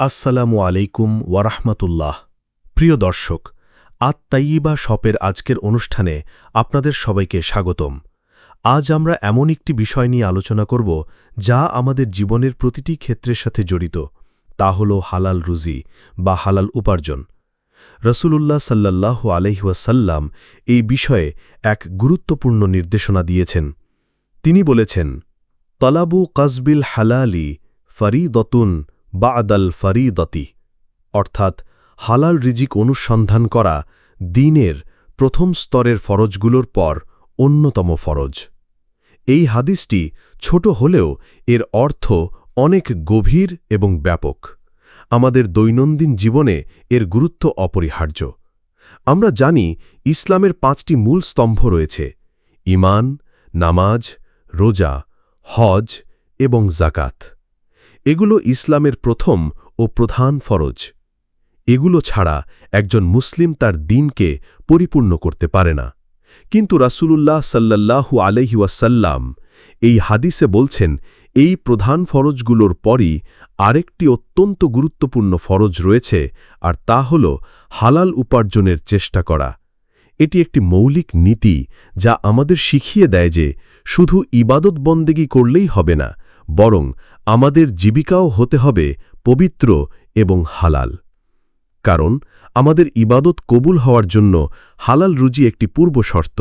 আসসালামু আলাইকুম ওয়ারাহমাতুল্লাহ। প্রিয় দর্শক আত তাইয়িবা শপের আজকের অনুষ্ঠানে আপনাদের সবাইকে স্বাগতম। আজ আমরা এমন একটি বিষয় নিয়ে আলোচনা করব যা আমাদের জীবনের প্রতিটি ক্ষেত্রের সাথে জড়িত, তা হল হালাল রুজি বা হালাল উপার্জন। রসুলুল্লাহ সাল্লাহ আলহিউসাল্লাম এই বিষয়ে এক গুরুত্বপূর্ণ নির্দেশনা দিয়েছেন। তিনি বলেছেন, তলাবু কসবিল হালালি ফরিদতুন বাদাল ফরিদতি, অর্থাৎ হালাল রিজিক অনুসন্ধান করা দিনের প্রথম স্তরের ফরজগুলোর পর অন্যতম ফরজ। এই হাদিসটি ছোট হলেও এর অর্থ অনেক গভীর এবং ব্যাপক। আমাদের দৈনন্দিন জীবনে এর গুরুত্ব অপরিহার্য। আমরা জানি ইসলামের পাঁচটি মূল স্তম্ভ রয়েছে ইমান নামাজ, রোজা, হজ এবং জাকাত এগুলো ইসলামের প্রথম ও প্রধান ফরজ। এগুলো ছাড়া একজন মুসলিম তার দিনকে পরিপূর্ণ করতে পারে না। কিন্তু রাসূলুল্লাহ সাল্লাল্লাহু আলহিউসাল্লাম এই হাদিসে বলছেন, এই প্রধান ফরজগুলোর পরই আরেকটি অত্যন্ত গুরুত্বপূর্ণ ফরজ রয়েছে, আর তা হল হালাল উপার্জনের চেষ্টা করা। এটি একটি মৌলিক নীতি যা আমাদের শিখিয়ে দেয় যে শুধু ইবাদত বন্দেগী করলেই হবে না, বরং আমাদের জীবিকাও হতে হবে পবিত্র এবং হালাল। কারণ আমাদের ইবাদত কবুল হওয়ার জন্য হালাল রুজি একটি পূর্ব শর্ত।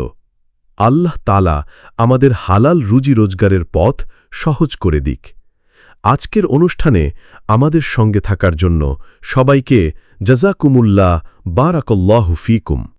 আল্লাহ তালা আমাদের হালাল রুজি রোজগারের পথ সহজ করে দিক। আজকের অনুষ্ঠানে আমাদের সঙ্গে থাকার জন্য সবাইকে জাজাকুমুল্লাহ বারাকল্লাহু ফিকুম।